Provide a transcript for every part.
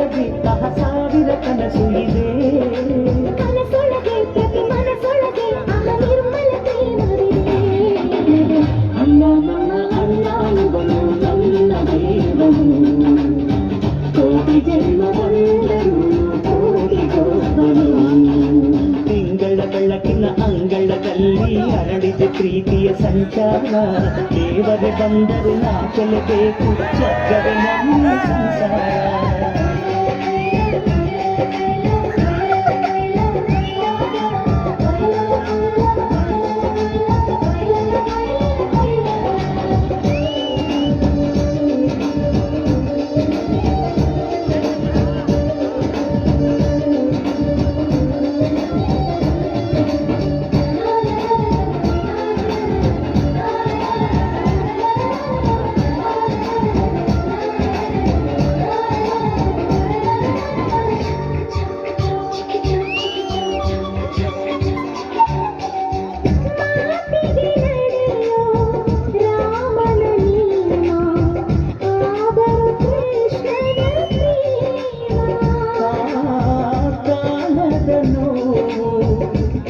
ಮನಸೊಳಗೆ ಕಹ ಸಾವಿರ ಕನಸು ಇದೆ ಮನಸೊಳಗೆ ಪ್ರತಿ ಪ್ರೀತಿಯ ಸಂಚಾರ ದೇವರ ಬಂದರು ನಾ ಕೆಲಬೇಕು ಚಕ್ಕರೆ ನನ್ನ ಸಂಸಾರ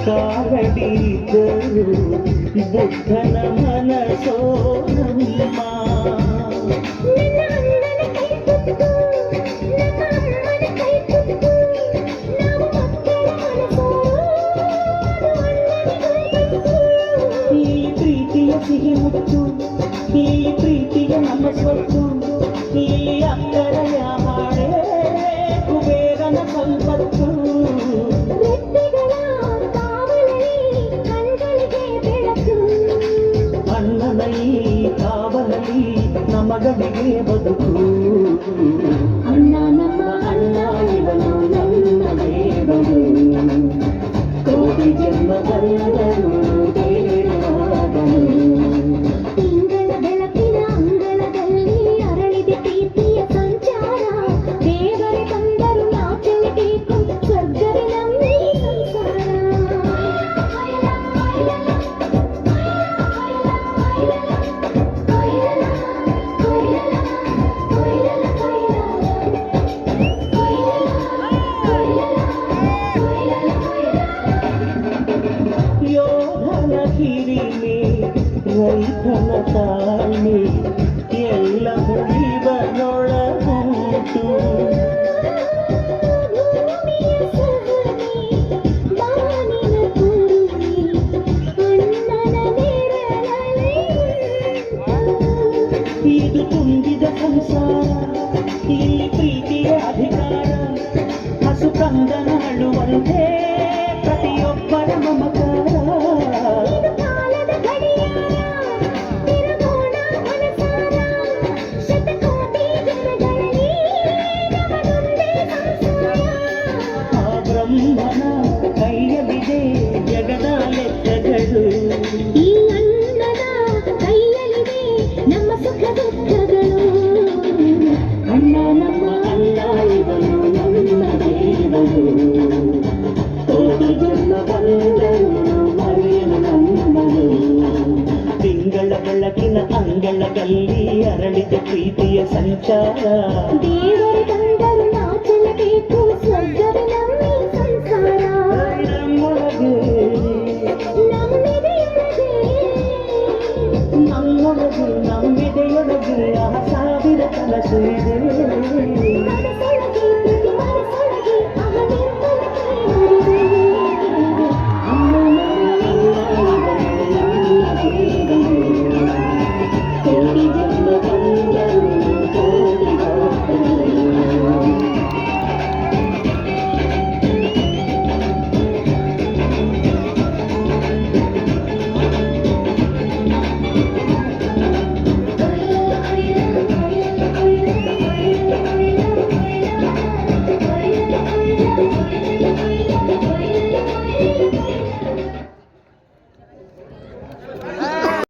ಕಾರಡಿದ್ದರು ಬುದ್ಧನ ಮನಸೋ ನಮ್ಮ ಈ ಪ್ರೀತಿಯ ಸಿಹಿ ಮುತ್ತು ಈ ಪ್ರೀತಿಯ ನಮ್ಮ ಸ್ವತ್ತು ಈ ಅಕ್ಕರೆಯ ಹಾಡೇ త్యాగమే బతుకు. అన్నా నమ్మ అన్నా ఇవను నన్న దేవను కోటి జన్మ కళ్ళ ತುಂಬಿದ ಸಂಸಾರ ಇಲ್ಲಿ ಪ್ರೀತಿಯ ಅಧಿಕಾರ ಹಸು ಕಂದನ ಬೆಳಗಿನ ಅಂಗಳ ಅರಳಿದ ಪ್ರೀತಿಯ ಸಂಚಾರ ದೇವರು ಕಂಡರು ನಾಚಲಬೇಕು